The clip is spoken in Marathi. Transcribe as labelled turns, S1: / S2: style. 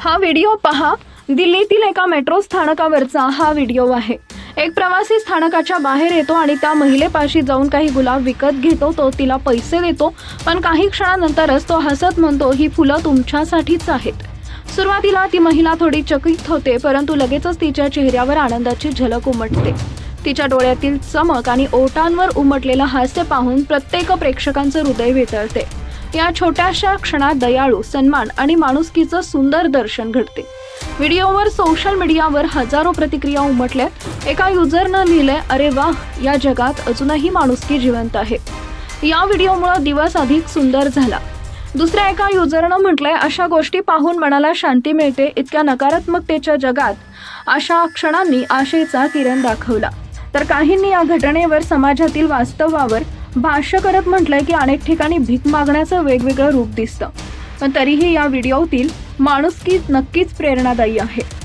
S1: हा व्हिडिओ पहा. दिल्लीतील एका मेट्रो स्थानकावरचा हा व्हिडिओ आहे. एक प्रवासी स्थानकाच्या बाहेर येतो आणि त्या महिलेपाशी जाऊन काही गुलाब विकत घेतो. तो तिला पैसे देतो पण काही क्षणानंतरच तो हसत म्हणतो ही फुलं तुमच्यासाठीच आहेत. सुरुवातीला ती महिला थोडी चकित होते परंतु लगेचच तिच्या चेहऱ्यावर आनंदाची झलक उमटते. तिच्या डोळ्यातील चमक आणि ओटांवर उमटलेलं हास्य पाहून प्रत्येक प्रेक्षकांचं हृदय वितळते. या छोट्याशा क्षणात दयाळू सन्मान आणि माणुसकीचं सुंदर दर्शन घडते. व्हिडिओवर सोशल मीडियावर हजारो प्रतिक्रिया उमटल्यात एका युजरनं लिहिलंय अरे वा या जगात अजूनही माणुसकी जिवंत आहे. या व्हिडिओमुळे दिवस अधिक सुंदर झाला. दुसऱ्या एका युजरनं म्हटलंय अशा गोष्टी पाहून मनाला शांती मिळते इतक्या नकारात्मकतेच्या जगात. अशा क्षणांनी आशेचा किरण दाखवला. तर काहींनी या घटनेवर समाजातील वास्तवावर भाष्य करत म्हटलंय की अनेक ठिकाणी भीक मागण्याचं वेगवेगळं रूप दिसतं. पण तरीही या व्हिडिओतील माणुसकी नक्कीच प्रेरणादायी आहे.